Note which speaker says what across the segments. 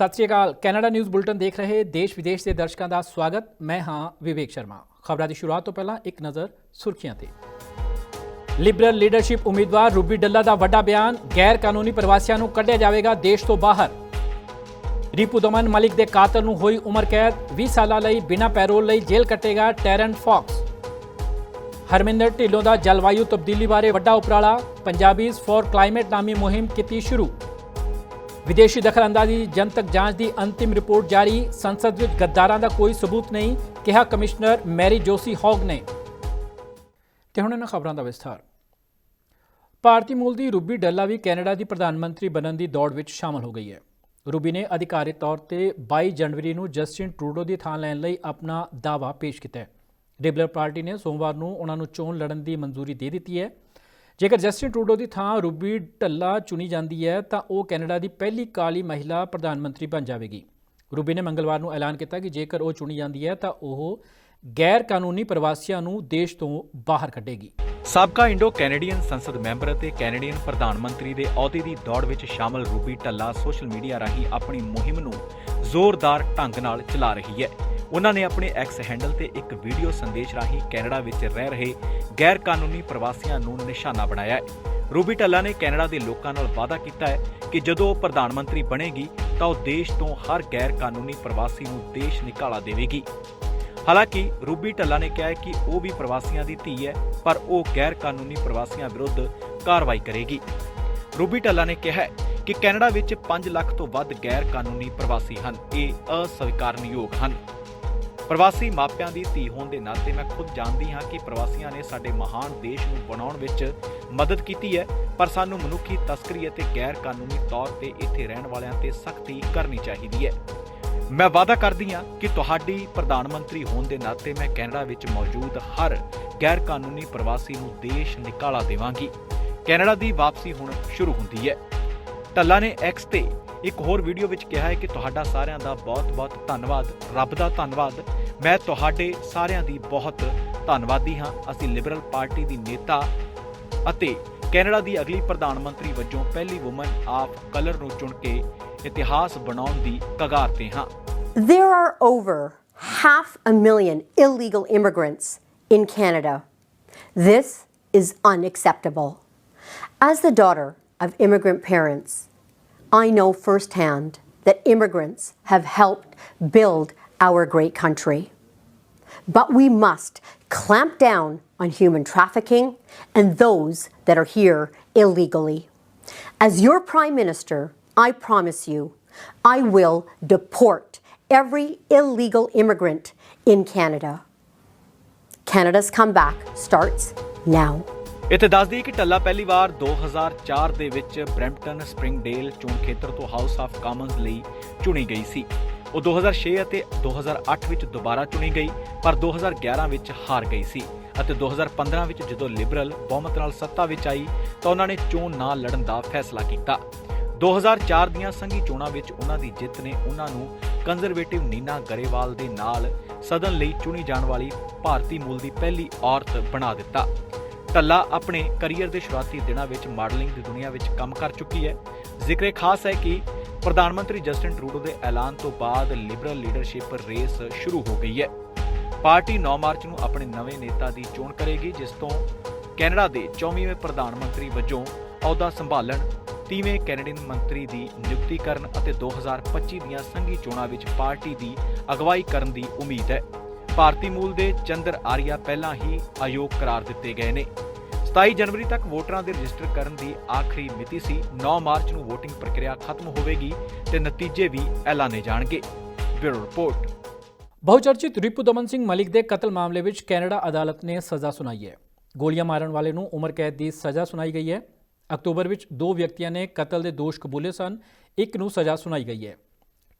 Speaker 1: ਸਤਿ ਸ਼੍ਰੀ ਅਕਾਲ। ਕੈਨੇਡਾ ਨਿਊਜ਼ ਬੁਲਟਨ ਦੇਖ ਰਹੇ ਦੇਸ਼ ਵਿਦੇਸ਼ ਦੇ ਦਰਸ਼ਕਾਂ ਦਾ ਸਵਾਗਤ। ਮੈਂ ਹਾਂ ਵਿਵੇਕ ਸ਼ਰਮਾ। ਖਬਰਾਂ ਦੀ ਸ਼ੁਰੂਆਤ ਤੋਂ ਪਹਿਲਾਂ ਇੱਕ ਨਜ਼ਰ ਸੁਰਖੀਆਂ ਤੇ। ਲਿਬਰਲ ਲੀਡਰਸ਼ਿਪ ਉਮੀਦਵਾਰ ਰੂਬੀ ਡੱਲਾ ਦਾ ਵੱਡਾ ਬਿਆਨ ਗੈਰ ਕਾਨੂੰਨੀ ਪ੍ਰਵਾਸੀਆਂ ਨੂੰ ਕੱਢਿਆ ਜਾਵੇਗਾ ਦੇਸ਼ ਤੋਂ ਬਾਹਰ। ਰੀਪੂ ਦਮਨ ਮਲਿਕ ਦੇ ਕਾਤਲ ਨੂੰ ਹੋਈ ਉਮਰ ਕੈਦ 20 ਸਾਲਾਂ ਲਈ ਬਿਨਾਂ ਪੈਰੋਲ ਲਈ ਜੇਲ੍ਹ ਕੱਟੇਗਾ ਟੈਰਨ ਫੌਕਸ। ਹਰਮਿੰਦਰ ਢਿੱਲੋਂ ਦਾ ਜਲਵਾਯੂ ਤਬਦੀਲੀ ਬਾਰੇ ਵੱਡਾ ਉਪਰਾਲਾ, ਪੰਜਾਬੀਜ਼ ਫॉर ਕਲਾਈਮੇਟ ਨਾਮੀ ਮੁਹਿੰਮ ਕੀਤੀ ਸ਼ੁਰੂ। ਵਿਦੇਸ਼ੀ ਦਖਲਅੰਦਾਜ਼ੀ ਜਨਤਕ ਜਾਂਚ ਦੀ ਅੰਤਿਮ ਰਿਪੋਰਟ ਜਾਰੀ। ਸੰਸਦ ਵਿੱਚ ਗੱਦਾਰਾਂ ਦਾ ਕੋਈ ਸਬੂਤ ਨਹੀਂ, ਕਿਹਾ ਕਮਿਸ਼ਨਰ ਮੈਰੀ ਜੋਸੀ ਹੌਗ ਨੇ। ਤੇ ਹੁਣ ਇਹਨਾਂ ਖਬਰਾਂ ਦਾ ਵਿਸਥਾਰ। ਭਾਰਤੀ ਮੂਲ ਦੀ ਰੂਬੀ ਡੱਲਾ ਵੀ ਕੈਨੇਡਾ ਦੀ ਪ੍ਰਧਾਨ ਮੰਤਰੀ ਬਣਨ ਦੀ ਦੌੜ ਵਿੱਚ ਸ਼ਾਮਲ ਹੋ ਗਈ ਹੈ। ਰੂਬੀ ਨੇ ਅਧਿਕਾਰਤ ਤੌਰ ਤੇ 22 ਜਨਵਰੀ ਨੂੰ ਜਸਟਿਨ ਟਰੂਡੋ ਦੀ ਥਾਂ ਲੈਣ ਲਈ ਆਪਣਾ ਦਾਅਵਾ ਪੇਸ਼ ਕੀਤਾ ਹੈ। ਲਿਬਰਲ ਪਾਰਟੀ ਨੇ ਸੋਮਵਾਰ ਨੂੰ ਉਹਨਾਂ ਨੂੰ ਚੋਣ ਲੜਨ ਦੀ ਮਨਜ਼ੂਰੀ ਦੇ ਦਿੱਤੀ ਹੈ। ਜੇਕਰ ਜਸਟਿਨ ਟਰੂਡੋ ਦੀ ਥਾਂ ਰੂਬੀ ਢੱਲਾ ਚੁਣੀ ਜਾਂਦੀ ਹੈ, ਤਾਂ ਉਹ ਕੈਨੇਡਾ ਦੀ ਪਹਿਲੀ ਕਾਲੀ ਮਹਿਲਾ ਪ੍ਰਧਾਨ ਮੰਤਰੀ ਬਣ ਜਾਵੇਗੀ। ਰੂਬੀ ਨੇ ਮੰਗਲਵਾਰ ਨੂੰ ਐਲਾਨ ਕੀਤਾ ਕਿ ਜੇਕਰ ਉਹ ਚੁਣੀ ਜਾਂਦੀ ਹੈ, ਤਾਂ ਉਹ ਗੈਰ ਕਾਨੂੰਨੀ ਪ੍ਰਵਾਸੀਆਂ ਨੂੰ ਦੇਸ਼ ਤੋਂ ਬਾਹਰ ਕੱਢੇਗੀ।
Speaker 2: ਸਾਬਕਾ ਇੰਡੋ ਕੈਨੇਡੀਅਨ ਸੰਸਦ ਮੈਂਬਰ ਅਤੇ ਕੈਨੇਡੀਅਨ ਪ੍ਰਧਾਨ ਮੰਤਰੀ ਦੇ ਅਹੁਦੇ ਦੀ ਦੌੜ ਵਿੱਚ ਸ਼ਾਮਲ ਰੂਬੀ ਢੱਲਾ ਸੋਸ਼ਲ ਮੀਡੀਆ ਰਾਹੀਂ ਆਪਣੀ ਮੁਹਿੰਮ ਨੂੰ ਜ਼ੋਰਦਾਰ ਢੰਗ ਨਾਲ ਚਲਾ ਰਹੀ ਹੈ। ਉਹਨਾਂ ਨੇ ਆਪਣੇ ਐਕਸ ਹੈਂਡਲ ਤੇ ਇੱਕ ਵੀਡੀਓ ਸੰਦੇਸ਼ ਰਾਹੀਂ ਕੈਨੇਡਾ ਵਿੱਚ ਰਹਿ ਰਹੇ ਗੈਰ ਕਾਨੂੰਨੀ ਪ੍ਰਵਾਸੀਆਂ ਨੂੰ ਨਿਸ਼ਾਨਾ ਬਣਾਇਆ ਹੈ। ਰੂਬੀ ਢੱਲਾ ਨੇ ਕੈਨੇਡਾ ਦੇ ਲੋਕਾਂ ਨਾਲ ਵਾਅਦਾ ਕੀਤਾ ਹੈ ਕਿ ਜਦੋਂ ਉਹ ਪ੍ਰਧਾਨ ਮੰਤਰੀ ਬਣੇਗੀ, ਤਾਂ ਉਹ ਦੇਸ਼ ਤੋਂ ਹਰ ਗੈਰ ਕਾਨੂੰਨੀ ਪ੍ਰਵਾਸੀ ਨੂੰ ਦੇਸ਼ ਨਿਕਾਲਾ ਦੇਵੇਗੀ। ਹਾਲਾਂਕਿ, ਰੂਬੀ ਢੱਲਾ ਨੇ ਕਿਹਾ ਕਿ ਉਹ ਵੀ ਪ੍ਰਵਾਸੀਆਂ ਦੀ ਧੀ ਹੈ, ਪਰ ਉਹ ਗੈਰ ਕਾਨੂੰਨੀ ਪ੍ਰਵਾਸੀਆਂ ਵਿਰੁੱਧ ਕਾਰਵਾਈ ਕਰੇਗੀ। ਰੂਬੀ ਢੱਲਾ ਨੇ ਕਿਹਾ ਕਿ ਕੈਨੇਡਾ ਵਿੱਚ 5 ਲੱਖ ਤੋਂ ਵੱਧ ਗੈਰ ਕਾਨੂੰਨੀ ਪ੍ਰਵਾਸੀ ਹਨ। ਇਹ ਅਸਵੀਕਾਰਨਯੋਗ ਹਨ। ਪ੍ਰਵਾਸੀ ਮਾਪਿਆਂ ਦੀ ਧੀ ਹੋਣ ਦੇ ਨਾਤੇ ਮੈਂ ਖੁਦ ਜਾਣਦੀ ਹਾਂ ਕਿ ਪ੍ਰਵਾਸੀਆਂ ਨੇ ਸਾਡੇ ਮਹਾਨ ਦੇਸ਼ ਨੂੰ ਬਣਾਉਣ ਵਿੱਚ ਮਦਦ ਕੀਤੀ ਹੈ, ਪਰ ਸਾਨੂੰ ਮਨੁੱਖੀ ਤਸਕਰੀ ਅਤੇ ਗੈਰ ਕਾਨੂੰਨੀ ਤੌਰ ਤੇ ਇੱਥੇ ਰਹਿਣ ਵਾਲਿਆਂ ਤੇ ਸਖਤੀ ਕਰਨੀ ਚਾਹੀਦੀ ਹੈ। ਮੈਂ ਵਾਅਦਾ ਕਰਦੀ ਹਾਂ ਕਿ ਤੁਹਾਡੀ ਪ੍ਰਧਾਨ ਮੰਤਰੀ ਹੋਣ ਦੇ ਨਾਤੇ ਮੈਂ ਕੈਨੇਡਾ ਵਿੱਚ ਮੌਜੂਦ ਹਰ ਗੈਰ ਕਾਨੂੰਨੀ ਪ੍ਰਵਾਸੀ ਨੂੰ ਦੇਸ਼ ਨਿਕਾਲਾ ਦੇਵਾਂਗੀ। ਕੈਨੇਡਾ ਦੀ ਵਾਪਸੀ ਹੁਣ ਸ਼ੁਰੂ ਹੁੰਦੀ ਹੈ। ਟੱਲਾ ਨੇ ਐਕਸ ਤੇ ਇੱਕ ਹੋਰ ਵੀਡੀਓ ਵਿੱਚ ਕਿਹਾ ਹੈ ਕਿ ਤੁਹਾਡਾ ਸਾਰਿਆਂ ਦਾ ਬਹੁਤ-ਬਹੁਤ ਧੰਨਵਾਦ, ਰੱਬ ਦਾ ਧੰਨਵਾਦ ਮੈਂ ਤੁਹਾਡੇ ਸਾਰਿਆਂ ਦੀ ਬਹੁਤ ਧੰਨਵਾਦੀ ਹਾਂ ਅਸੀਂ ਲਿਬਰਲ ਪਾਰਟੀ ਦੀ ਨੇਤਾ ਅਤੇ ਕੈਨੇਡਾ ਦੀ ਅਗਲੀ ਪ੍ਰਧਾਨ ਮੰਤਰੀ ਵਜੋਂ ਪਹਿਲੀ ਔਮਨ ਆਫ ਕਲਰ ਨੂੰ ਚੁਣ ਕੇ ਇਤਿਹਾਸ ਬਣਾਉਣ ਦੀ ਕਗਾਰ ਤੇ ਹਾਂ
Speaker 3: There are over half a million illegal immigrants in Canada. This is unacceptable. As the daughter of immigrant parents, I know firsthand that immigrants have helped build our great country. But we must clamp down on human trafficking and those that are here illegally. As your Prime Minister, I promise you, I will deport every illegal immigrant in Canada. Canada's comeback starts now.
Speaker 2: ਇੱਥੇ ਦੱਸ ਦਈਏ ਕਿ ਟੱਲਾ ਪਹਿਲੀ ਵਾਰ 2004 ਦੇ ਵਿੱਚ Brampton Springdale ਚੋਣ ਖੇਤਰ ਤੋਂ ਹਾਊਸ ਆਫ ਕਾਮਨਸ ਲਈ ਚੁਣੀ ਗਈ ਸੀ। ਉਹ 2006 ਅਤੇ 2008 ਵਿੱਚ ਦੁਬਾਰਾ ਚੁਣੀ ਗਈ, ਪਰ 2011 ਵਿੱਚ ਹਾਰ ਗਈ ਸੀ ਅਤੇ 2015 ਵਿੱਚ ਜਦੋਂ ਲਿਬਰਲ ਬਹੁਮਤ ਨਾਲ ਸੱਤਾ ਵਿੱਚ ਆਈ, ਤਾਂ ਉਹਨਾਂ ਨੇ ਚੋਣ ਨਾ ਲੜਨ ਦਾ ਫੈਸਲਾ ਕੀਤਾ। 2004 ਦੀਆਂ ਸੰਘੀ ਚੋਣਾਂ ਵਿੱਚ ਉਹਨਾਂ ਦੀ ਜਿੱਤ ਨੇ ਉਹਨਾਂ ਨੂੰ ਕੰਜ਼ਰਵੇਟਿਵ ਨੀਨਾ ਗਰੇਵਾਲ ਦੇ ਨਾਲ ਸਦਨ ਲਈ ਚੁਣੀ ਜਾਣ ਵਾਲੀ ਭਾਰਤੀ ਮੂਲ ਦੀ ਪਹਿਲੀ ਔਰਤ ਬਣਾ ਦਿੱਤਾ। ਟੱਲਾ ਆਪਣੇ ਕੈਰੀਅਰ ਦੇ ਸ਼ੁਰੂਆਤੀ ਦਿਨਾਂ ਵਿੱਚ ਮਾਡਲਿੰਗ ਦੀ ਦੁਨੀਆ ਵਿੱਚ ਕੰਮ ਕਰ ਚੁੱਕੀ ਹੈ। ਜ਼ਿਕਰੇ ਖਾਸ ਹੈ ਕਿ ਪ੍ਰਧਾਨ ਮੰਤਰੀ ਜਸਟਿਨ ਟਰੂਡੋ ਦੇ ਐਲਾਨ ਤੋਂ ਬਾਅਦ ਲਿਬਰਲ ਲੀਡਰਸ਼ਿਪ ਰੇਸ ਸ਼ੁਰੂ ਹੋ ਗਈ ਹੈ। ਪਾਰਟੀ 9 ਮਾਰਚ ਨੂੰ ਆਪਣੇ ਨਵੇਂ ਨੇਤਾ ਦੀ ਚੋਣ ਕਰੇਗੀ, ਜਿਸ ਤੋਂ ਕੈਨੇਡਾ ਦੇ 24ਵੇਂ ਪ੍ਰਧਾਨ ਮੰਤਰੀ ਵਜੋਂ ਅਹੁਦਾ ਸੰਭਾਲਣ 30ਵੇਂ ਕੈਨੇਡੀਅਨ ਮੰਤਰੀ ਦੀ ਨਿਯੁਕਤੀ ਕਰਨ ਅਤੇ 2025 ਦੀਆਂ ਸੰਘੀ ਚੋਣਾਂ ਵਿੱਚ ਪਾਰਟੀ ਦੀ ਅਗਵਾਈ ਕਰਨ ਦੀ ਉਮੀਦ ਹੈ। ਭਾਰਤੀ ਮੂਲ ਦੇ ਚੰਦਰ ਆਰੀਆ ਪਹਿਲਾਂ ਹੀ ਅਯੋਗ ਕਰਾਰ ਦਿੱਤੇ ਗਏ ਨੇ। 27 ਜਨਵਰੀ ਤੱਕ ਵੋਟਰਾਂ ਦੇ ਰਜਿਸਟਰ ਕਰਨ ਦੀ ਆਖਰੀ ਮਿਤੀ ਸੀ। 9 ਮਾਰਚ ਨੂੰ VOTING ਪ੍ਰਕਿਰਿਆ ਖਤਮ ਹੋਵੇਗੀ ਤੇ ਨਤੀਜੇ ਵੀ ਐਲਾਨੇ ਜਾਣਗੇ। Bureau report.
Speaker 1: ਬਹੁਚਰਚਿਤ ਰਿਪੂ ਦਮਨ ਸਿੰਘ ਮਲਿਕ ਦੇ ਕਤਲ ਮਾਮਲੇ ਵਿੱਚ ਕੈਨੇਡਾ ਅਦਾਲਤ ਨੇ ਸਜ਼ਾ ਸੁਣਾਈ ਹੈ। ਗੋਲੀਆਂ ਮਾਰਨ ਵਾਲੇ ਨੂੰ ਉਮਰ ਕੈਦ ਦੀ ਸਜ਼ਾ ਸੁਣਾਈ ਗਈ ਹੈ। ਅਕਤੂਬਰ ਵਿੱਚ ਦੋ ਵਿਅਕਤੀਆਂ ਨੇ ਕਤਲ ਦੇ ਦੋਸ਼ ਕਬੂਲੇ ਸਨ। ਇੱਕ ਨੂੰ ਸਜ਼ਾ ਸੁਣਾਈ ਗਈ ਹੈ।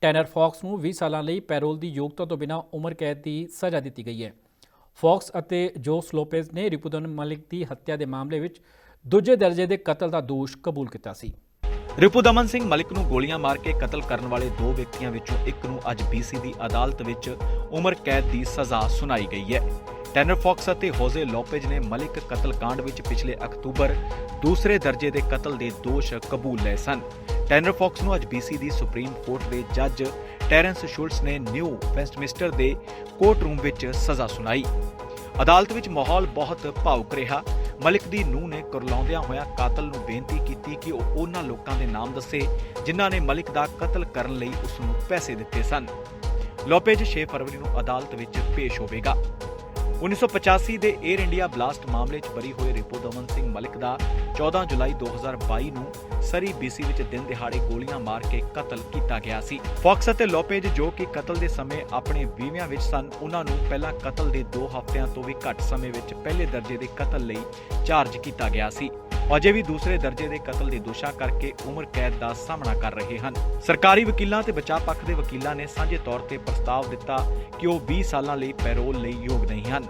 Speaker 1: ਟੈਨਰ ਫੌਕਸ ਨੂੰ 20 ਸਾਲਾਂ ਲਈ ਪੈਰੋਲ ਦੀ ਯੋਗਤਾ ਤੋਂ ਬਿਨਾਂ ਉਮਰ ਕੈਦ ਦੀ ਸਜ਼ਾ ਦਿੱਤੀ ਗਈ ਹੈ। ਫੌਕਸ ਅਤੇ ਜੋਸ ਲੋਪੇਜ਼ ਨੇ ਰਿਪੂਦਨ ਮਲਿਕ ਦੀ ਹੱਤਿਆ ਦੇ ਮਾਮਲੇ ਵਿੱਚ ਦੂਜੇ ਦਰਜੇ ਦੇ ਕਤਲ ਦਾ ਦੋਸ਼ ਕਬੂਲ ਕੀਤਾ ਸੀ।
Speaker 2: ਰਿਪੂ ਦਮਨ ਸਿੰਘ ਮਲਿਕ ਨੂੰ ਗੋਲੀਆਂ ਮਾਰ ਕੇ ਕਤਲ ਕਰਨ ਵਾਲੇ ਦੋ ਵਿਅਕਤੀਆਂ ਵਿੱਚੋਂ ਇੱਕ ਨੂੰ ਅੱਜ BC ਦੀ ਅਦਾਲਤ ਵਿੱਚ ਉਮਰ ਕੈਦ ਦੀ ਸਜ਼ਾ ਸੁਣਾਈ ਗਈ ਹੈ। ਟੈਨਰ ਫੌਕਸ ਅਤੇ ਹੋਜ਼ੇ ਲੋਪੇਜ ਨੇ ਮਲਿਕ ਕਤਲकांड ਵਿੱਚ ਪਿਛਲੇ ਅਕਤੂਬਰ ਦੂਸਰੇ ਦਰਜੇ ਦੇ ਕਤਲ ਦੇ ਦੋਸ਼ ਕਬੂਲ ਲਏ ਸਨ। ਟੈਨਰ ਫੌਕਸ ਨੂੰ ਅੱਜ BC ਦੀ ਸੁਪਰੀਮ ਕੋਰਟ ਦੇ ਜੱਜ ਟੈਰੈਂਸ ਸ਼ੁਲਟਸ ਨੇ ਨਿਊ ਵੈਸਟਮਿਸਟਰ ਦੇ ਕੋਰਟ ਰੂਮ ਵਿੱਚ ਸਜ਼ਾ ਸੁਣਾਈ। ਅਦਾਲਤ ਵਿੱਚ ਮਾਹੌਲ ਬਹੁਤ ਭਾਵੁਕ ਰਿਹਾ। ਮਲਿਕ ਦੀ ਨੂੰਹ ਨੇ ਕੁਰਲਾਉਂਦਿਆਂ ਹੋਇਆਂ ਕਾਤਲ ਨੂੰ ਬੇਨਤੀ ਕੀਤੀ ਕਿ ਉਹ ਉਹਨਾਂ ਲੋਕਾਂ ਦੇ ਨਾਮ ਦੱਸੇ, ਜਿਨ੍ਹਾਂ ਨੇ ਮਲਿਕ ਦਾ ਕਤਲ ਕਰਨ ਲਈ ਉਸ ਨੂੰ ਪੈਸੇ ਦਿੱਤੇ ਸਨ। ਲੋਪੇਜ 6 ਫਰਵਰੀ ਨੂੰ ਅਦਾਲਤ ਵਿੱਚ ਪੇਸ਼ ਹੋਵੇਗਾ। 1985 ਦੇ 에ਅਰ ਇੰਡੀਆ ਬਲਾਸਟ ਮਾਮਲੇ 'ਚ ਬਰੀ ਹੋਏ ਰਿਪੋ ਦਮਨ ਸਿੰਘ ਮਲਿਕ ਦਾ 14 ਜੁਲਾਈ 2022 ਨੂੰ ਸਰੀ BC ਵਿੱਚ ਦਿਨ ਦਿਹਾੜੇ ਗੋਲੀਆਂ ਮਾਰ ਕੇ ਕਤਲ ਕੀਤਾ ਗਿਆ ਸੀ। ਫੌਕਸ ਅਤੇ ਲੋਪੇਜ ਜੋ ਕਿ ਕਤਲ ਦੇ ਸਮੇਂ ਆਪਣੇ ਵੀਵਿਆਂ ਵਿੱਚ ਸਨ, ਉਹਨਾਂ ਨੂੰ ਪਹਿਲਾਂ ਕਤਲ ਦੇ 2 ਹਫ਼ਤਿਆਂ ਤੋਂ ਵੀ ਘੱਟ ਸਮੇਂ ਵਿੱਚ ਪਹਿਲੇ ਦਰਜੇ ਦੇ ਕਤਲ ਲਈ ਚਾਰਜ ਕੀਤਾ ਗਿਆ ਸੀ। ਅਜੇ ਵੀ ਦੂਸਰੇ ਦਰਜੇ ਦੇ ਕਤਲ ਦੇ ਦੋਸ਼ਾਂ ਕਰਕੇ ਉਮਰ ਕੈਦ ਦਾ ਸਾਹਮਣਾ ਕਰ ਰਹੇ ਹਨ। ਸਰਕਾਰੀ ਵਕੀਲਾਂ ਤੇ ਬਚਾਅ ਪੱਖ ਦੇ ਵਕੀਲਾਂ ਨੇ ਸਾਂਝੇ ਤੌਰ ਤੇ ਪ੍ਰਸਤਾਵ ਦਿੱਤਾ ਕਿ ਉਹ 20 ਸਾਲਾਂ ਲਈ ਪੈਰੋਲ ਲਈ ਯੋਗ ਨਹੀਂ ਹਨ।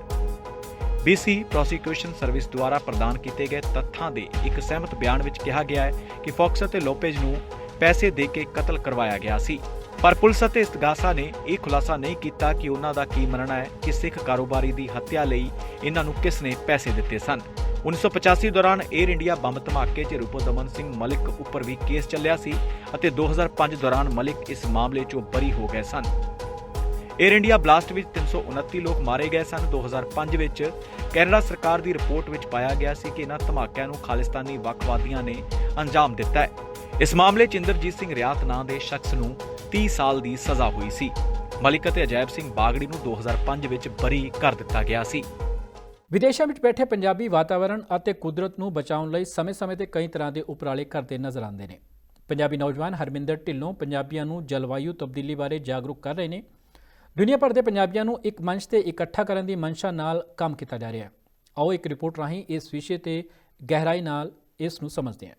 Speaker 2: BC ਪ੍ਰੋਸੀਕਿਊਸ਼ਨ ਸਰਵਿਸ ਦੁਆਰਾ ਪ੍ਰਦਾਨ ਕੀਤੇ ਗਏ ਤੱਥਾਂ ਦੇ ਇੱਕ ਸਹਿਮਤ ਬਿਆਨ ਵਿੱਚ ਕਿਹਾ ਗਿਆ ਹੈ ਕਿ ਫੌਕਸ ਅਤੇ ਲੋਪੇਜ ਨੂੰ ਪੈਸੇ ਦੇ ਕੇ ਕਤਲ ਕਰਵਾਇਆ ਗਿਆ ਸੀ। ਪਰ ਪੁਲਿਸ ਅਤੇ ਇਸਤਗਾਸਾ ਨੇ ਇਹ ਖੁਲਾਸਾ ਨਹੀਂ ਕੀਤਾ ਕਿ ਉਹਨਾਂ ਦਾ ਕੀ ਮੰਨਣਾ ਹੈ ਕਿ ਸਿੱਖ ਕਾਰੋਬਾਰੀ ਦੀ ਹੱਤਿਆ ਲਈ ਇਹਨਾਂ ਨੂੰ ਕਿਸ ਨੇ ਪੈਸੇ ਦਿੱਤੇ ਸਨ। 1985 ਦੌਰਾਨ 에ਅਰ ਇੰਡੀਆ ਬੰਬ ਧਮਾਕੇ 'ਚ ਰੂਪੋ ਸਿੰਘ ਮਲਿਕ ਉੱਪਰ ਵੀ ਕੇਸ ਚੱਲਿਆ ਸੀ ਅਤੇ 2005 ਦੌਰਾਨ ਮਲਿਕ ਇਸ ਮਾਮਲੇ 'ਚੋਂ ਬਰੀ ਹੋ ਗਏ ਸਨ। 에ਅਰ ਇੰਡੀਆ ਬਲਾਸਟ ਵਿੱਚ 329 ਲੋਕ ਮਾਰੇ ਗਏ ਸਨ। 2005 ਵਿੱਚ ਕੈਨੇਡਾ ਸਰਕਾਰ ਦੀ ਰਿਪੋਰਟ ਵਿੱਚ ਪਾਇਆ ਗਿਆ ਸੀ ਕਿ ਇਹਨਾਂ ਧਮਾਕਿਆਂ ਨੂੰ ਖਾਲਿਸਤਾਨੀ ਵੱਖਵਾਦੀਆਂ ਨੇ ਅੰਜਾਮ ਦਿੱਤਾ ਹੈ। ਇਸ ਮਾਮਲੇ 'ਚ ਇੰਦਰਜੀਤ ਸਿੰਘ ਰਿਆਤ ਨਾਂ ਦੇ ਸ਼ਖਸ ਨੂੰ 30 ਸਾਲ ਦੀ ਸਜ਼ਾ ਹੋਈ ਸੀ। ਮਲਿਕ ਅਤੇ ਅਜੈਬ ਸਿੰਘ ਬਾਗੜੀ ਨੂੰ 2005 ਵਿੱਚ ਬਰੀ ਕਰ ਦਿੱਤਾ ਗਿਆ ਸੀ।
Speaker 1: ਵਿਦੇਸ਼ਾਂ ਵਿੱਚ ਬੈਠੇ ਪੰਜਾਬੀ ਵਾਤਾਵਰਣ ਅਤੇ ਕੁਦਰਤ ਨੂੰ ਬਚਾਉਣ ਲਈ ਸਮੇਂ-ਸਮੇਂ ਤੇ ਕਈ ਤਰ੍ਹਾਂ ਦੇ ਉਪਰਾਲੇ ਕਰਦੇ ਨਜ਼ਰ ਆਉਂਦੇ ਨੇ। ਪੰਜਾਬੀ ਨੌਜਵਾਨ ਹਰਮਿੰਦਰ ਢਿੱਲੋਂ ਪੰਜਾਬੀਆਂ ਨੂੰ ਜਲਵਾਯੂ ਤਬਦੀਲੀ ਬਾਰੇ ਜਾਗਰੂਕ ਕਰ ਰਹੇ ਨੇ। ਦੁਨੀਆ ਭਰ ਦੇ ਪੰਜਾਬੀਆਂ ਨੂੰ ਇੱਕ ਮੰਚ ਤੇ ਇਕੱਠਾ ਕਰਨ ਦੀ ਮਨਸ਼ਾ ਨਾਲ ਕੰਮ ਕੀਤਾ ਜਾ ਰਿਹਾ ਹੈ। ਆਓ ਇੱਕ ਰਿਪੋਰਟ ਰਾਹੀਂ ਇਸ ਵਿਸ਼ੇ ਤੇ ਗਹਿਰਾਈ ਨਾਲ ਇਸ ਨੂੰ ਸਮਝਦੇ ਹਾਂ।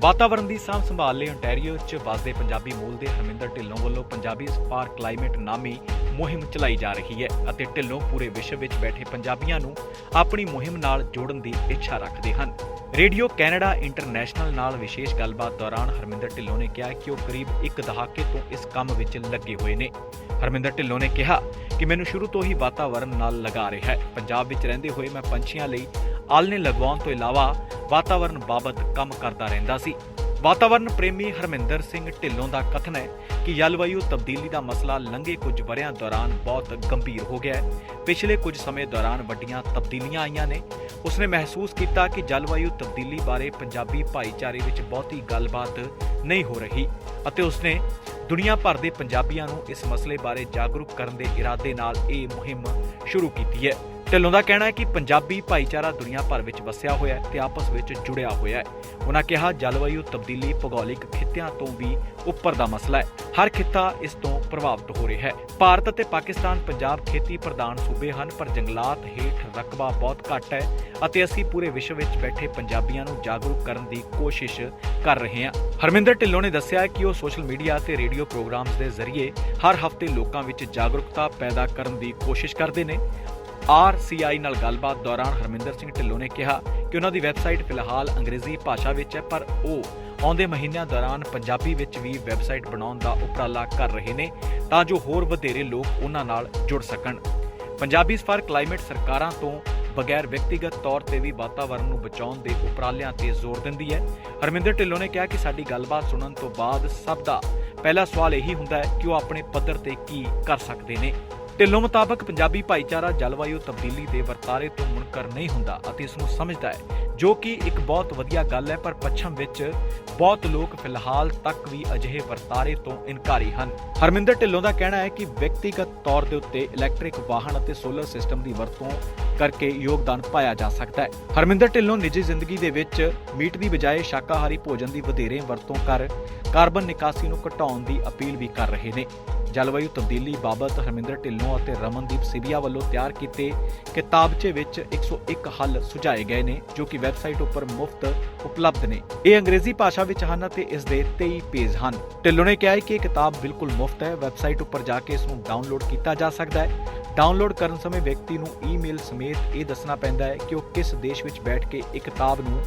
Speaker 2: ਵਾਤਾਵਰਣ ਦੀ ਸਾਂਭ ਸੰਭਾਲ ਲਈ ontario 'ਚ ਵਸਦੇ ਪੰਜਾਬੀ ਮੂਲ ਦੇ ਹਰਮਿੰਦਰ ਢਿੱਲੋਂ ਵੱਲੋਂ ਪੰਜਾਬੀ ਸਪਾਰ ਕਲਾਈਮੇਟ ਨਾਮੀ ਮੁਹਿੰਮ ਚਲਾਈ ਜਾ ਰਹੀ ਹੈ ਅਤੇ ਢਿੱਲੋਂ ਪੂਰੇ ਵਿਸ਼ਵ ਵਿੱਚ ਬੈਠੇ ਪੰਜਾਬੀਆਂ ਨੂੰ ਆਪਣੀ ਮੁਹਿੰਮ ਨਾਲ ਜੋੜਨ ਦੀ ਇੱਛਾ ਰੱਖਦੇ ਹਨ। ਰੇਡੀਓ ਕੈਨੇਡਾ ਇੰਟਰਨੈਸ਼ਨਲ ਨਾਲ ਵਿਸ਼ੇਸ਼ ਗੱਲਬਾਤ ਦੌਰਾਨ ਹਰਮਿੰਦਰ ਢਿੱਲੋਂ ਨੇ ਕਿਹਾ ਕਿ ਉਹ ਕਰੀਬ ਇੱਕ ਦਹਾਕੇ ਤੋਂ ਇਸ ਕੰਮ ਵਿੱਚ ਲੱਗੇ ਹੋਏ ਨੇ। ਹਰਮਿੰਦਰ ਢਿੱਲੋਂ ਨੇ ਕਿਹਾ ਕਿ ਮੈਨੂੰ ਸ਼ੁਰੂ ਤੋਂ ਹੀ ਵਾਤਾਵਰਣ ਨਾਲ ਲਗਾ ਰਿਹਾ ਹੈ। ਪੰਜਾਬ ਵਿੱਚ ਰਹਿੰਦੇ ਹੋਏ ਮੈਂ ਪੰਛੀਆਂ ਲਈ ਆਲਣੇ ਲਗਵਾਉਣ ਤੋਂ ਇਲਾਵਾ ਵਾਤਾਵਰਣ ਬਾਬਤ ਕੰਮ ਕਰਦਾ ਰਹਿੰਦਾ ਸੀ। ਵਾਤਾਵਰਣ ਪ੍ਰੇਮੀ ਹਰਮਿੰਦਰ ਸਿੰਘ ਢਿੱਲੋਂ ਦਾ ਕਥਨ ਹੈ ਕਿ ਜਲਵਾਯੂ ਤਬਦੀਲੀ ਦਾ ਮਸਲਾ ਲੰਘੇ ਕੁਝ ਵਰਿਆਂ ਦੌਰਾਨ ਬਹੁਤ ਗੰਭੀਰ ਹੋ ਗਿਆ ਹੈ। ਪਿਛਲੇ ਕੁਝ ਸਮੇਂ ਦੌਰਾਨ ਵੱਡੀਆਂ ਤਬਦੀਲੀਆਂ ਆਈਆਂ ਨੇ। ਉਸਨੇ ਮਹਿਸੂਸ ਕੀਤਾ ਕਿ ਜਲਵਾਯੂ ਤਬਦੀਲੀ ਬਾਰੇ ਪੰਜਾਬੀ ਭਾਈਚਾਰੇ ਵਿੱਚ ਬਹੁਤੀ ਗੱਲਬਾਤ ਨਹੀਂ ਹੋ ਰਹੀ ਅਤੇ ਉਸਨੇ ਦੁਨੀਆ ਭਰ ਦੇ ਪੰਜਾਬੀਆਂ ਨੂੰ ਇਸ ਮਸਲੇ ਬਾਰੇ ਜਾਗਰੂਕ ਕਰਨ ਦੇ ਇਰਾਦੇ ਨਾਲ ਇਹ ਮੁਹਿੰਮ ਸ਼ੁਰੂ ਕੀਤੀ ਹੈ। ਢਿੱਲੋਂ ਦਾ ਕਹਿਣਾ ਹੈ ਕਿ ਪੰਜਾਬੀ ਭਾਈਚਾਰਾ ਦੁਨੀਆ ਭਰ ਵਿੱਚ ਵਸਿਆ ਹੋਇਆ ਹੈ ਤੇ ਆਪਸ ਵਿੱਚ ਜੁੜਿਆ ਹੋਇਆ ਹੈ। ਉਹਨਾਂ ਕਿਹਾ, ਜਲਵਾਯੂ ਤਬਦੀਲੀ ਭੂਗੋਲਿਕ ਖਿੱਤਿਆਂ ਤੋਂ ਵੀ ਉੱਪਰ ਦਾ ਮਸਲਾ ਹੈ। ਹਰ ਖਿੱਤਾ ਇਸ ਤੋਂ ਪ੍ਰਭਾਵਿਤ ਹੋ ਰਿਹਾ ਹੈ। ਭਾਰਤ ਅਤੇ ਪਾਕਿਸਤਾਨ ਪੰਜਾਬ ਖੇਤੀ ਪ੍ਰਧਾਨ ਸੂਬੇ ਹਨ, ਪਰ ਜੰਗਲਾਤ ਹੇਠ ਰਕਬਾ ਬਹੁਤ ਘੱਟ ਹੈ ਅਤੇ ਅਸੀਂ ਪੂਰੇ ਵਿਸ਼ਵ ਵਿੱਚ ਬੈਠੇ ਪੰਜਾਬੀਆਂ ਨੂੰ ਜਾਗਰੂਕ ਕਰਨ ਦੀ ਕੋਸ਼ਿਸ਼ ਕਰ ਰਹੇ ਹਾਂ। ਹਰਮਿੰਦਰ ਢਿੱਲੋਂ ਨੇ ਦੱਸਿਆ ਕਿ ਉਹ ਸੋਸ਼ਲ ਮੀਡੀਆ ਤੇ ਰੇਡੀਓ ਪ੍ਰੋਗਰਾਮਸ ਦੇ ਜ਼ਰੀਏ ਹਰ ਹਫ਼ਤੇ ਲੋਕਾਂ ਵਿੱਚ ਜਾਗਰੂਕਤਾ ਪੈਦਾ ਕਰਨ ਦੀ ਕੋਸ਼ਿਸ਼ ਕਰਦੇ ਨੇ। RCI ਨਾਲ ਗੱਲਬਾਤ ਦੌਰਾਨ ਹਰਮਿੰਦਰ ਸਿੰਘ ਢਿੱਲੋਂ ਨੇ ਕਿਹਾ ਕਿ ਉਹਨਾਂ ਦੀ ਵੈਬਸਾਈਟ ਫਿਲਹਾਲ ਅੰਗਰੇਜ਼ੀ ਭਾਸ਼ਾ ਵਿੱਚ ਹੈ, ਪਰ ਉਹ ਆਉਂਦੇ ਮਹੀਨਿਆਂ ਦੌਰਾਨ ਪੰਜਾਬੀ ਵਿੱਚ ਵੀ ਵੈਬਸਾਈਟ ਬਣਾਉਣ ਦਾ ਉਪਰਾਲਾ ਕਰ ਰਹੇ ਨੇ ਤਾਂ ਜੋ ਹੋਰ ਵਧੇਰੇ ਲੋਕ ਉਹਨਾਂ ਨਾਲ ਜੁੜ ਸਕਣ। ਪੰਜਾਬੀ ਫਾਰ ਕਲਾਈਮੇਟ ਸਰਕਾਰਾਂ ਤੋਂ ਬਗੈਰ ਵਿਅਕਤੀਗਤ ਤੌਰ ਤੇ ਵੀ ਵਾਤਾਵਰਣ ਨੂੰ ਬਚਾਉਣ ਦੇ ਉਪਰਾਲਿਆਂ ਤੇ ਜ਼ੋਰ ਦਿੰਦੀ ਹੈ। ਹਰਮਿੰਦਰ ਢਿੱਲੋਂ ਨੇ ਕਿਹਾ ਕਿ ਸਾਡੀ ਗੱਲਬਾਤ ਸੁਣਨ ਤੋਂ ਬਾਅਦ ਸਭ ਦਾ ਪਹਿਲਾ ਸਵਾਲ ਇਹੀ ਹੁੰਦਾ ਹੈ ਕਿ ਉਹ ਆਪਣੇ ਪੱਧਰ ਤੇ ਕੀ ਕਰ ਸਕਦੇ ਨੇ। ਢਿੱਲੋਂ ਮੁਤਾਬਕ ਪੰਜਾਬੀ ਭਾਈਚਾਰਾ ਜਲਵਾਯੂ ਤਬਦੀਲੀ ਦੇ ਵਰਤਾਰੇ ਤੋਂ ਮੁਨਕਰ ਨਹੀਂ ਹੁੰਦਾ ਅਤੇ ਇਸ ਨੂੰ ਸਮਝਦਾ ਹੈ, ਜੋ ਕਿ ਇੱਕ ਬਹੁਤ ਵਧੀਆ ਗੱਲ ਹੈ, ਪਰ ਪੱਛਮ ਵਿੱਚ ਬਹੁਤ ਲੋਕ ਫਿਲਹਾਲ ਤੱਕ ਵੀ ਅਜਿਹੇ ਵਰਤਾਰੇ ਤੋਂ ਇਨਕਾਰੀ ਹਨ। ਹਰਮਿੰਦਰ ਢਿੱਲੋਂ ਦਾ ਕਹਿਣਾ ਹੈ ਕਿ ਵਿਅਕਤੀਗਤ ਤੌਰ ਦੇ ਉੱਤੇ ਇਲੈਕਟ੍ਰਿਕ ਵਾਹਨ ਅਤੇ ਸੋਲਰ ਸਿਸਟਮ ਦੀ ਵਰਤੋਂ ਕਰਕੇ ਯੋਗਦਾਨ ਪਾਇਆ ਜਾ ਸਕਦਾ ਹੈ। ਹਰਮਿੰਦਰ ਢਿੱਲੋਂ ਨਿੱਜੀ ਜ਼ਿੰਦਗੀ ਦੇ ਵਿੱਚ ਮੀਟ ਦੀ ਬਜਾਏ ਸ਼ਾਕਾਹਾਰੀ ਭੋਜਨ ਦੀ ਵਧੇਰੇ ਵਰਤੋਂ ਕਰ ਕਾਰਬਨ ਨਿਕਾਸੀ ਨੂੰ ਘਟਾਉਣ ਦੀ ਅਪੀਲ ਵੀ ਕਰ ਰਹੇ ਨੇ। ਜਲਵਾਯੂ ਤਬਦੀਲੀ ਬਾਬਤ ਹਰਮਿੰਦਰ ਢਿੱਲੋਂ ਅਤੇ ਰਮਨਦੀਪ ਸਿਬੀਆ ਵੱਲੋਂ ਤਿਆਰ ਕੀਤੇ ਕਿਤਾਬਚੇ ਵਿੱਚ 101 ਹੱਲ ਸੁਝਾਏ ਗਏ ਨੇ, ਜੋ ਕਿ ਵੈਬਸਾਈਟ ਉੱਪਰ ਮੁਫਤ ਉਪਲਬਧ ਨੇ। ਇਹ ਅੰਗਰੇਜ਼ੀ ਭਾਸ਼ਾ ਵਿੱਚ ਹਨ ਅਤੇ ਇਸ ਦੇ 23 ਪੇਜ ਹਨ। ਢਿੱਲੋਂ ਨੇ ਕਿਹਾ ਹੈ ਕਿ ਇਹ ਕਿਤਾਬ ਬਿਲਕੁਲ ਮੁਫਤ ਹੈ। ਵੈਬਸਾਈਟ ਉੱਪਰ ਜਾ ਕੇ ਇਸ ਨੂੰ ਡਾਊਨਲੋਡ ਕੀਤਾ ਜਾ ਸਕਦਾ ਹੈ। ਡਾਊਨਲੋਡ ਕਰਨ ਸਮੇਂ ਵਿਅਕਤੀ ਨੂੰ ਈਮੇਲ ਸਮੇਤ ਇਹ ਦੱਸਣਾ ਪੈਂਦਾ ਹੈ ਕਿ ਉਹ ਕਿਸ ਦੇਸ਼ ਵਿੱਚ ਬੈਠ ਕੇ ਇਹ ਕਿਤਾਬ ਨੂੰ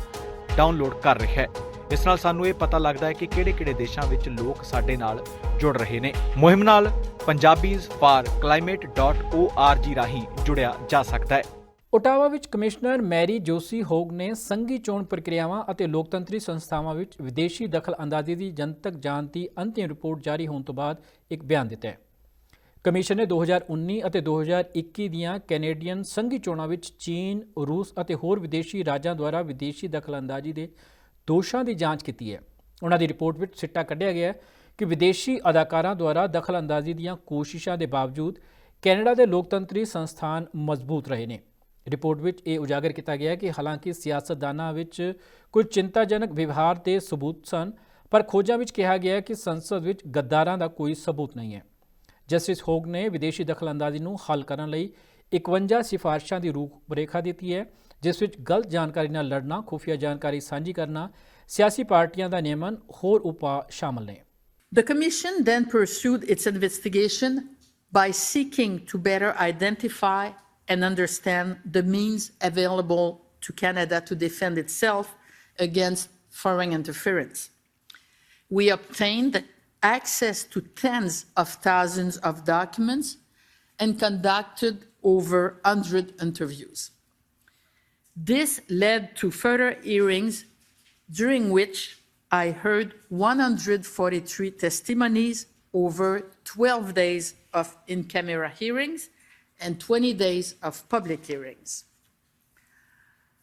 Speaker 2: ਡਾਊਨਲੋਡ ਕਰ ਰਿਹਾ ਹੈ। ਇਸ ਨਾਲ ਸਾਨੂੰ ਇਹ ਪਤਾ ਲੱਗਦਾ ਹੈ ਕਿ ਕਿਹੜੇ-ਕਿਹੜੇ ਦੇਸ਼ਾਂ ਵਿੱਚ ਲੋਕ ਸਾਡੇ ਨਾਲ ਜੁੜ ਰਹੇ ਨੇ। ਮੁਹਿੰਮ ਨਾਲ ਪੰਜਾਬੀਜ਼ ਰਾਹੀਂ ਜੁੜਿਆ ਜਾ ਸਕਦਾ ਹੈ।
Speaker 1: ਓਟਾਵਾ ਵਿੱਚ ਕਮਿਸ਼ਨਰ ਮੈਰੀ ਜੋਸੀ ਹੋਗ ਨੇ ਸੰਘੀ ਚੋਣ ਪ੍ਰਕਿਰਿਆਵਾਂ ਅਤੇ ਲੋਕਤੰਤਰੀ ਸੰਸਥਾਵਾਂ ਵਿੱਚ ਵਿਦੇਸ਼ੀ ਦਖਲ-ਅੰਦਾਜ਼ੀ ਦੀ ਜਨਤਕ ਜਾਂਚ ਦੀ ਅੰਤਿਮ ਰਿਪੋਰਟ ਜਾਰੀ ਹੋਣ ਤੋਂ ਬਾਅਦ ਇੱਕ ਬਿਆਨ ਦਿੱਤਾ ਹੈ। ਕਮਿਸ਼ਨ ਨੇ 2019 ਅਤੇ 2021 ਦੀਆਂ ਕੈਨੇਡੀਅਨ ਸੰਘੀ ਚੋਣਾਂ ਵਿੱਚ ਚੀਨ, ਰੂਸ ਅਤੇ ਹੋਰ ਵਿਦੇਸ਼ੀ ਰਾਜਾਂ ਦੁਆਰਾ ਵਿਦੇਸ਼ੀ ਦਖਲ ਅੰਦਾਜ਼ੀ ਦੇ ਦੋਸ਼ਾਂ ਦੀ ਜਾਂਚ ਕੀਤੀ ਹੈ। ਉਹਨਾਂ ਦੀ ਰਿਪੋਰਟ ਵਿੱਚ ਸਿੱਟਾ ਕੱਢਿਆ ਗਿਆ ਹੈ ਕਿ ਵਿਦੇਸ਼ੀ ਅਦਾਕਾਰਾਂ ਦੁਆਰਾ ਦਖਲਅੰਦਾਜ਼ੀ ਦੀਆਂ ਕੋਸ਼ਿਸ਼ਾਂ ਦੇ ਬਾਵਜੂਦ ਕੈਨੇਡਾ ਦੇ ਲੋਕਤੰਤਰੀ ਸੰਸਥਾਨ ਮਜ਼ਬੂਤ ਰਹੇ ਨੇ। ਰਿਪੋਰਟ ਵਿੱਚ ਇਹ ਉਜਾਗਰ ਕੀਤਾ ਗਿਆ ਕਿ ਹਾਲਾਂਕਿ ਸਿਆਸਤਦਾਨਾਂ ਵਿੱਚ ਕੁਝ ਚਿੰਤਾਜਨਕ ਵਿਵਹਾਰ ਦੇ ਸਬੂਤ ਸਨ, ਪਰ ਖੋਜਾਂ ਵਿੱਚ ਕਿਹਾ ਗਿਆ ਕਿ ਸੰਸਦ ਵਿੱਚ ਗੱਦਾਰਾਂ ਦਾ ਕੋਈ ਸਬੂਤ ਨਹੀਂ ਹੈ। ਜਸਟਿਸ ਹੋਗ ਨੇ ਵਿਦੇਸ਼ੀ ਦਖਲਅੰਦਾਜ਼ੀ ਨੂੰ ਹੱਲ ਕਰਨ ਲਈ 51 ਸਿਫਾਰਸ਼ਾਂ ਦੀ ਰੂਪਰੇਖਾ ਦਿੱਤੀ ਹੈ ਜਿਸ ਵਿੱਚ ਗਲਤ ਜਾਣਕਾਰੀ ਨਾਲ ਲੜਨਾ, ਖੁਫੀਆ ਜਾਣਕਾਰੀ ਸਾਂਝੀ ਕਰਨਾ, ਸਿਆਸੀ ਪਾਰਟੀਆਂ ਦਾ ਨਿਯਮਨ ਹੋਰ ਉਪਾਅ ਸ਼ਾਮਲ ਨੇ।
Speaker 4: The Commission then pursued its investigation by seeking to better identify and understand the means available to Canada to defend itself against foreign interference. We obtained access to tens of thousands of documents and conducted over 100 interviews. This led to further hearings during which I heard 143 testimonies over 12 days of in camera hearings and 20 days of public hearings.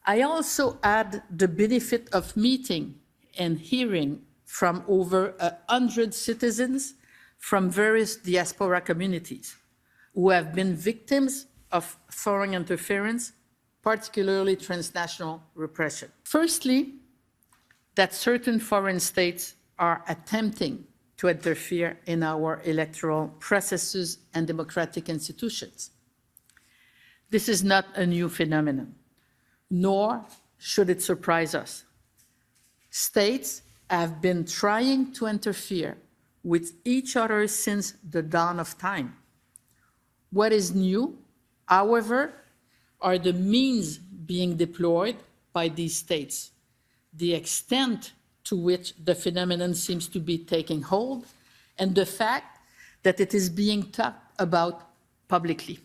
Speaker 4: I also had the benefit of meeting and hearing from over a hundred citizens from various diaspora communities who have been victims of foreign interference, particularly transnational repression. Firstly, that certain foreign states are attempting to interfere in our electoral processes and democratic institutions. This is not a new phenomenon, nor should it surprise us. States have been trying to interfere with each other since the dawn of time. What is new, however, are the means being deployed by these states, the extent to which the phenomenon seems to be taking hold, and the fact that it is being talked about publicly.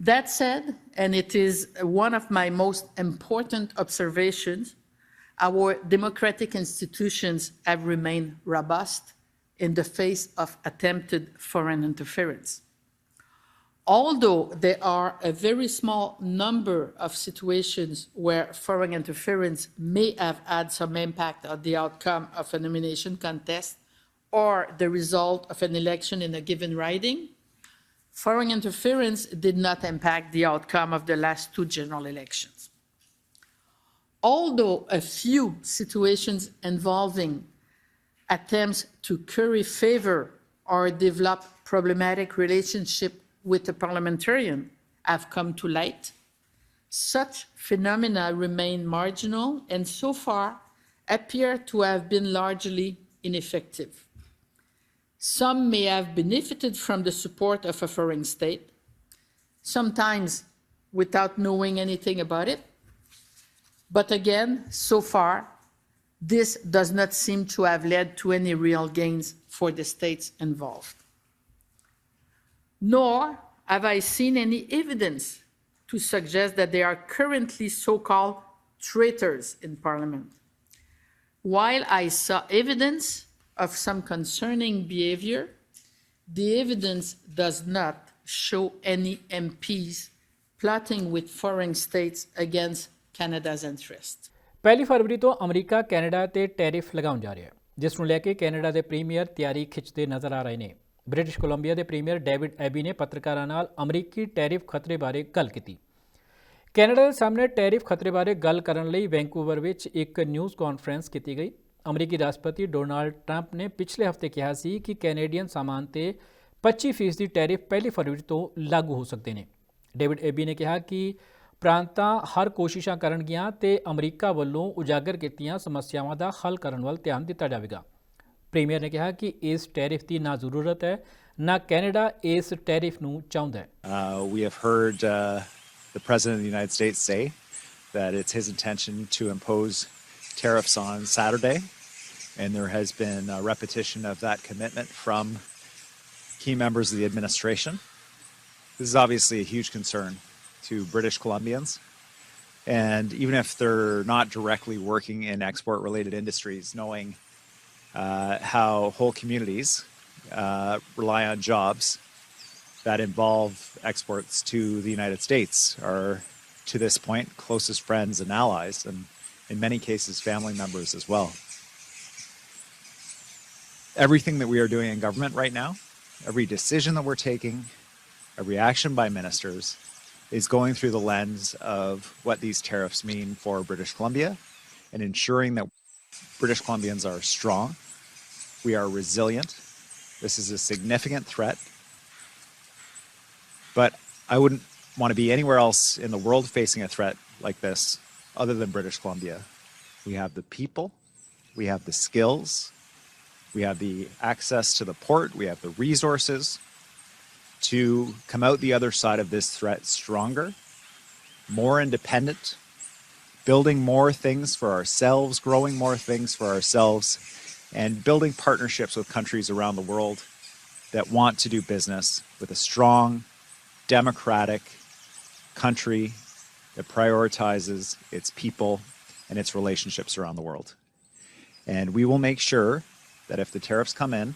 Speaker 4: That said, and it is one of my most important observations, our democratic institutions have remained robust in the face of attempted foreign interference. Although there are a very small number of situations where foreign interference may have had some impact on the outcome of a nomination contest or the result of an election in a given riding, foreign interference did not impact the outcome of the last two general elections. Although a few situations involving attempts to curry favor or develop problematic relationship with a parliamentarian have come to light, such phenomena remain marginal and so far appear to have been largely ineffective. Some may have benefited from the support of a foreign state, sometimes without knowing anything about it. But again, so far, this does not seem to have led to any real gains for the states involved Nor have I seen any evidence to suggest that there are currently so called traitors in Parliament. While I saw evidence of some concerning behavior, the evidence does not show any MPs plotting with foreign states against Canada's interests.
Speaker 1: ਪਹਿਲੀ ਫਰਵਰੀ ਤੋਂ America Canada ਤੇ tariff ਲਗਾਉਣ ਜਾ ਰਿਹਾ ਹੈ ਜਿਸ ਨੂੰ ਲੈ ਕੇ ਕੈਨੇਡਾ ਦੇ ਪ੍ਰੀਮੀਅਰ ਤਿਆਰੀ ਖਿੱਚਦੇ ਨਜ਼ਰ ਆ ਰਹੇ ਨੇ ਬ੍ਰਿਟਿਸ਼ ਕੋਲੰਬੀਆ ਦੇ ਪ੍ਰੀਮੀਅਰ ਡੇਵਿਡ ਐਬੀ ਨੇ ਪੱਤਰਕਾਰਾਂ ਨਾਲ ਅਮਰੀਕੀ ਟੈਰਿਫ ਖਤਰੇ ਬਾਰੇ ਗੱਲ ਕੀਤੀ। ਕੈਨੇਡਾ ਦੇ ਸਾਹਮਣੇ ਟੈਰਿਫ ਖਤਰੇ ਬਾਰੇ ਗੱਲ ਕਰਨ ਲਈ ਵੈਂਕੂਵਰ ਵਿੱਚ ਇੱਕ ਨਿਊਜ਼ ਕਾਨਫਰੰਸ ਕੀਤੀ ਗਈ। ਅਮਰੀਕੀ ਰਾਸ਼ਟਰਪਤੀ ਡੋਨਾਲਡ ਟਰੰਪ ਨੇ ਪਿਛਲੇ ਹਫ਼ਤੇ ਕਿਹਾ ਸੀ ਕਿ ਕੈਨੇਡੀਅਨ ਸਾਮਾਨ ਤੇ 25% ਦੀ ਟੈਰਿਫ ਪਹਿਲੀ ਫਰਵਰੀ ਤੋਂ ਲਾਗੂ ਹੋ ਸਕਦੇ ਨੇ। ਡੇਵਿਡ ਐਬੀ ਨੇ ਕਿਹਾ ਕਿ ਪ੍ਰਾਂਤਾਂ ਹਰ ਕੋਸ਼ਿਸ਼ਾਂ ਕਰਨਗੀਆਂ ਤੇ ਅਮਰੀਕਾ ਵੱਲੋਂ ਉਜਾਗਰ ਕੀਤੀਆਂ ਸਮੱਸਿਆਵਾਂ ਦਾ ਹੱਲ ਕਰਨ ਵੱਲ ਧਿਆਨ ਦਿੱਤਾ ਜਾਵੇਗਾ। ਪ੍ਰੀਮੀਅਰ ਨੇ ਕਿਹਾ ਕਿ ਇਸ ਟੈਰਿਫ ਦੀ ਨਾ ਜ਼ਰੂਰਤ ਹੈ ਨਾ ਕੈਨੇਡਾ ਇਸ ਟੈਰਿਫ ਨੂੰ ਚਾਹੁੰਦਾ ਹੈ
Speaker 5: Uh, we have heard uh, the President of the United States say that it's his intention to impose tariffs on Saturday, and there has been a repetition of that commitment from key members of the administration. This is obviously a huge concern to British Columbians. And even if they're not directly working in export related industries, knowing uh, how whole communities uh, rely on jobs that involve exports to the United States are, to this point, closest friends and allies, and in many cases, family members as well. Everything that we are doing in government right now, every decision that we're taking, every action by ministers, is going through the lens of what these tariffs mean for British Columbia and ensuring that British Columbians are strong, we are resilient. This is a significant threat. But I wouldn't want to be anywhere else in the world facing a threat like this other than British Columbia. We have the people, we have the skills, we have the access to the port, we have the resources to come out the other side of this threat stronger, more independent, building more things for ourselves, growing more things for ourselves, and building partnerships with countries around the world that want to do business with a strong, democratic country that prioritizes its people and its relationships around the world. And we will make sure that if the tariffs come in,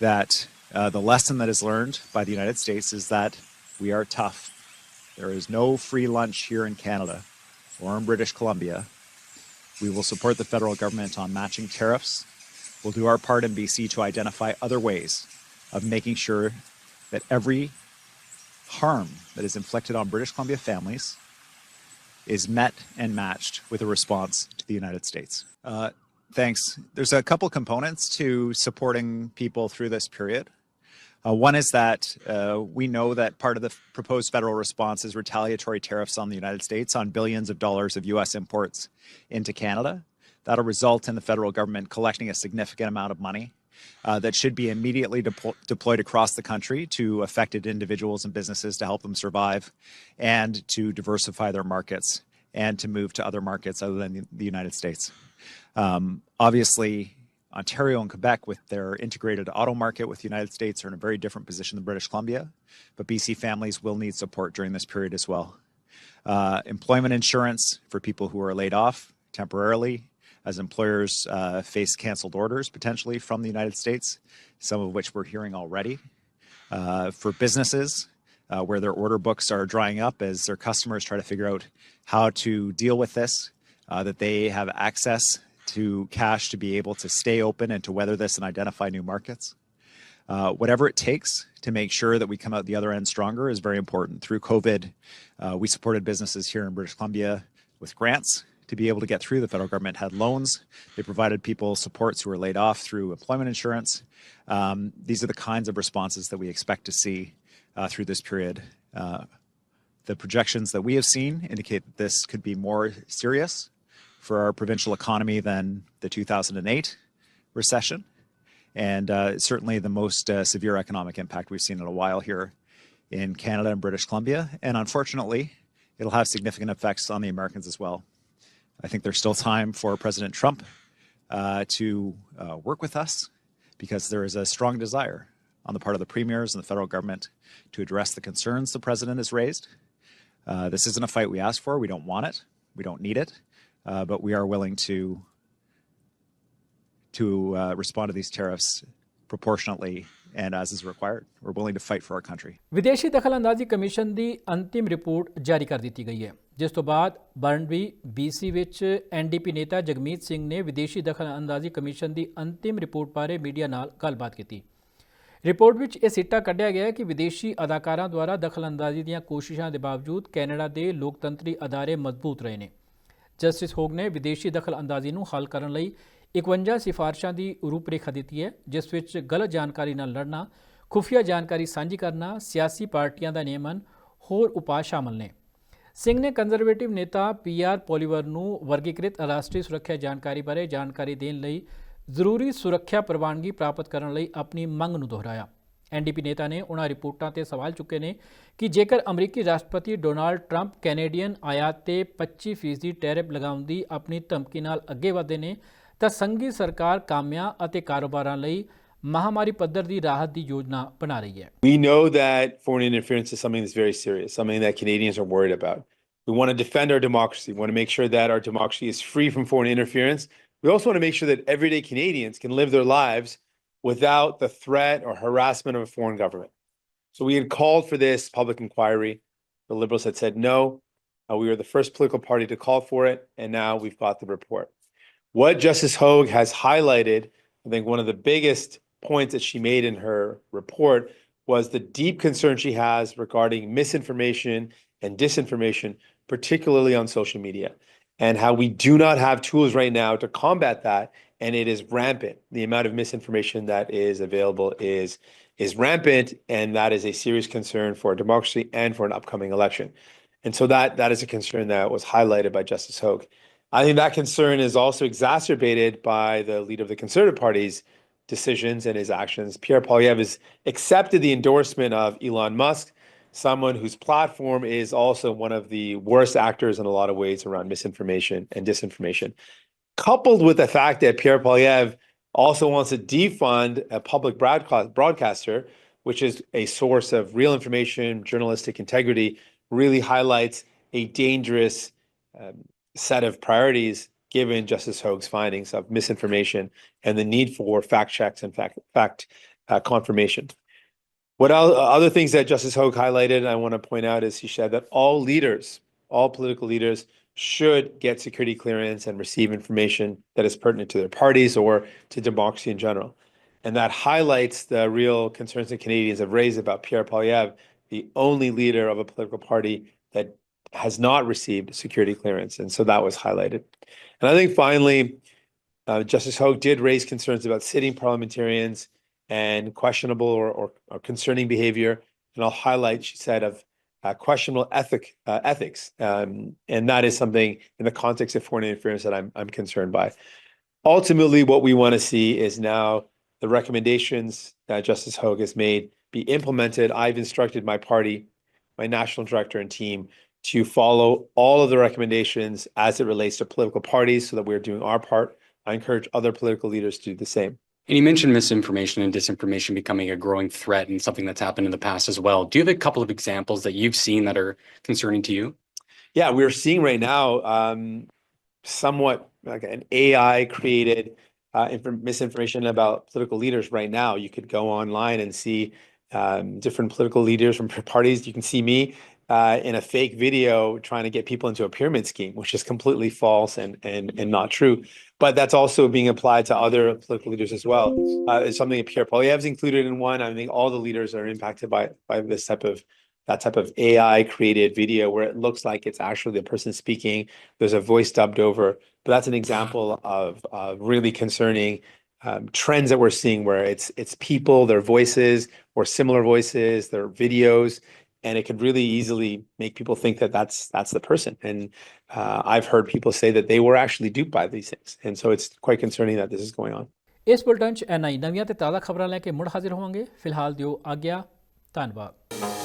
Speaker 5: that uh, the lesson that is learned by the United States is that we are tough. There is no free lunch here in Canada or in British Columbia. We will support the federal government on matching tariffs. We'll do our part in BC to identify other ways of making sure that every harm that is inflicted on British Columbia families is met and matched with a response to the United States. Uh, thanks. There's a couple components to supporting people through this period. Uh, one is that uh, we know that part of the proposed federal response is retaliatory tariffs on the United States on billions of dollars of U.S. imports into Canada. That'll result in the federal government collecting a significant amount of money uh, that should be immediately deplo- deployed across the country to affected individuals and businesses to help them survive and to diversify their markets and to move to other markets other than the, the United States. Um, obviously, Ontario and Quebec, with their integrated auto market with the United States, are in a very different position than British Columbia, but BC families will need support during this period as well. Uh, employment insurance for people who are laid off temporarily as employers uh, face canceled orders potentially from the United States, some of which we're hearing already. Uh, for businesses uh, where their order books are drying up as their customers try to figure out how to deal with this, uh, that they have access to cash to be able to stay open and to weather this and identify new markets. Uh, whatever it takes to make sure that we come out the other end stronger is very important. Through COVID, uh, we supported businesses here in British Columbia with grants to be able to get through. The federal government had loans. They provided people supports who were laid off through employment insurance. Um, these are the kinds of responses that we expect to see uh, through this period. Uh, the projections that we have seen indicate that this could be more serious for our provincial economy than the 2008 recession, and uh, certainly the most uh, severe economic impact we've seen in a while here in Canada and British Columbia. And unfortunately, it'll have significant effects on the Americans as well. I think there's still time for President Trump uh, to uh, work with us because there is a strong desire on the part of the premiers and the federal government to address the concerns the president has raised. Uh, this isn't a fight we asked for. We don't want it. We don't need it Uh, but we are willing to to uh, respond to these tariffs proportionately and as is required. We're willing to fight for our country.
Speaker 1: ਵਿਦੇਸ਼ੀ ਦਖਲਅੰਦਾਜ਼ੀ commission ਦੀ ਅੰਤਿਮ report ਜਾਰੀ ਕਰ ਦਿੱਤੀ ਗਈ ਹੈ ਜਿਸ ਤੋਂ ਬਾਅਦ ਬਰਨਬੀ BC ਵਿੱਚ ਐਨਡੀਪੀ ਨੇਤਾ ਜਗਮੀਤ ਸਿੰਘ ਨੇ ਵਿਦੇਸ਼ੀ ਦਖਲਅੰਦਾਜ਼ੀ ਕਮਿਸ਼ਨ ਦੀ ਅੰਤਿਮ ਰਿਪੋਰਟ ਬਾਰੇ ਮੀਡੀਆ ਨਾਲ ਗੱਲਬਾਤ ਕੀਤੀ ਰਿਪੋਰਟ ਵਿੱਚ ਇਹ ਸਿੱਟਾ ਕੱਢਿਆ ਗਿਆ ਹੈ ਕਿ ਵਿਦੇਸ਼ੀ ਅਦਾਕਾਰਾਂ ਦੁਆਰਾ ਦਖਲਅੰਦਾਜ਼ੀ ਦੀਆਂ ਕੋਸ਼ਿਸ਼ਾਂ ਦੇ ਬਾਵਜੂਦ ਕੈਨੇਡਾ ਦੇ ਲੋਕਤੰਤਰੀ ਅਦਾਰੇ ਮਜ਼ਬੂਤ ਰਹੇ ਨੇ ਜਸਟਿਸ ਹੋਗ ਨੇ ਵਿਦੇਸ਼ੀ ਦਖਲ ਅੰਦਾਜ਼ੀ ਨੂੰ ਹੱਲ ਕਰਨ ਲਈ 51 ਸਿਫਾਰਸ਼ਾਂ ਦੀ ਰੂਪਰੇਖਾ ਦਿੱਤੀ ਹੈ, ਜਿਸ ਵਿੱਚ ਗਲਤ ਜਾਣਕਾਰੀ ਨਾਲ ਲੜਨਾ, ਖੁਫੀਆ ਜਾਣਕਾਰੀ ਸਾਂਝੀ ਕਰਨਾ, ਸਿਆਸੀ ਪਾਰਟੀਆਂ ਦਾ ਨਿਯਮਨ, ਹੋਰ ਉਪਾਅ ਸ਼ਾਮਲ ਨੇ। ਸਿੰਘ ਨੇ ਕੰਜ਼ਰਵੇਟਿਵ ਨੇਤਾ ਪੀਆਰ ਪੋਲੀਵਰ ਨੂੰ ਵਰਗੀਕ੍ਰਿਤ ਰਾਸ਼ਟਰੀ ਸੁਰੱਖਿਆ ਜਾਣਕਾਰੀ ਬਾਰੇ ਜਾਣਕਾਰੀ ਦੇਣ ਲਈ ਜ਼ਰੂਰੀ ਸੁਰੱਖਿਆ ਪ੍ਰਵਾਨਗੀ ਪ੍ਰਾਪਤ ਕਰਨ ਲਈ ਆਪਣੀ ਮੰਗ ਨੂੰ ਦੁਹਰਾਇਆ। ਐਨਡੀਪੀ ਨੇਤਾ ਨੇ ਉਹਨਾਂ ਰਿਪੋਰਟਾਂ ਤੇ ਸਵਾਲ ਚੁੱਕੇ ਨੇ ਕਿ ਜੇਕਰ ਅਮਰੀਕੀ ਰਾਸ਼ਟਰਪਤੀ ਡੋਨਾਲਡ ਟਰੰਪ ਕੈਨੇਡੀਅਨ ਆਯਾਤ ਤੇ 25% ਟੈਰਿਫ ਲਗਾਉਣ ਦੀ ਆਪਣੀ ਧਮਕੀ ਨਾਲ ਅੱਗੇ ਵਧਦੇ ਨੇ ਤਾਂ ਸੰਘੀ ਸਰਕਾਰ ਕਾਮਿਆਂ ਅਤੇ ਕਾਰੋਬਾਰਾਂ ਲਈ ਮਹਾਮਾਰੀ ਪੱਧਰ ਦੀ ਰਾਹਤ ਦੀ ਯੋਜਨਾ ਬਣਾ ਰਹੀ ਹੈ
Speaker 6: We know that foreign interference is something that's very serious, something that Canadians are worried about. We want to defend our democracy. We want to make sure that our democracy is free from foreign interference. We also want to make sure that everyday Canadians can live their lives without the threat or harassment of a foreign government. So we had called for this public inquiry. The Liberals had said no. Uh, we were the first political party to call for it, and now we've got the report. What Justice Hogue has highlighted, I think one of the biggest points that she made in her report was the deep concern she has regarding misinformation and disinformation, particularly on social media, and how we do not have tools right now to combat that. And it is rampant. The amount of misinformation that is available is, is rampant, and that is a serious concern for democracy and for an upcoming election. And so that, that is a concern that was highlighted by Justice Hogue. I think that concern is also exacerbated by the leader of the Conservative Party's decisions and his actions. Pierre Polyev has accepted the endorsement of Elon Musk, someone whose platform is also one of the worst actors in a lot of ways around misinformation and disinformation. Coupled with the fact that Pierre Polyev also wants to defund a public broadcast- broadcaster, which is a source of real information, journalistic integrity, really highlights a dangerous um, set of priorities given Justice Hogue's findings of misinformation and the need for fact checks and fact fact uh, confirmation. What el- other things that Justice Hogue highlighted, I want to point out, is he said that all leaders, all political leaders, should get security clearance and receive information that is pertinent to their parties or to democracy in general. And that highlights the real concerns that Canadians have raised about Pierre Polyev, the only leader of a political party that has not received security clearance. And so that was highlighted. And I think finally, uh, Justice Hogue did raise concerns about sitting parliamentarians and questionable or, or, or concerning behavior. And I'll highlight, she said, of questionable ethic uh, ethics, um, and that is something in the context of foreign interference that I'm I'm concerned by. Ultimately, what we want to see is now the recommendations that Justice Hogue has made be implemented. I've instructed my party, my national director and team to follow all of the recommendations as it relates to political parties so that we're doing our part. I encourage other political leaders to do the same.
Speaker 7: And you mentioned misinformation and disinformation becoming a growing threat and something that's happened in the past as well. Do you have a couple of examples that you've seen that are concerning to you?
Speaker 6: Yeah, we're seeing right now um, somewhat like an AI created uh, inf- misinformation about political leaders right now. You could go online and see um, different political leaders from parties. You can see me uh, in a fake video trying to get people into a pyramid scheme, which is completely false and and and not true. But that's also being applied to other political leaders as well. Uh, it's something that Pierre Poilievre's included in one. I think all the leaders are impacted by by this type of that type of AI created video where it looks like it's actually the person speaking. There's a voice dubbed over, but that's an example of, of really concerning um, trends that we're seeing where it's it's people, their voices or similar voices, their videos, and it could really easily make people think that that's that's the person. And uh, I've heard people say that they were actually duped by these things, and so it's quite concerning that this is going on.
Speaker 1: ਇਸ bulletin 'ਚ ਐਨਆਈ ਨਵੀਆਂ ਤੇ ਤਾਜ਼ਾ ਖਬਰਾਂ ਲੈ ਕੇ ਮੁੜ ਹਾਜ਼ਰ ਹੋਵਾਂਗੇ ਫਿਲਹਾਲ ਦਿਓ ਆਗਿਆ ਧੰਨਵਾਦ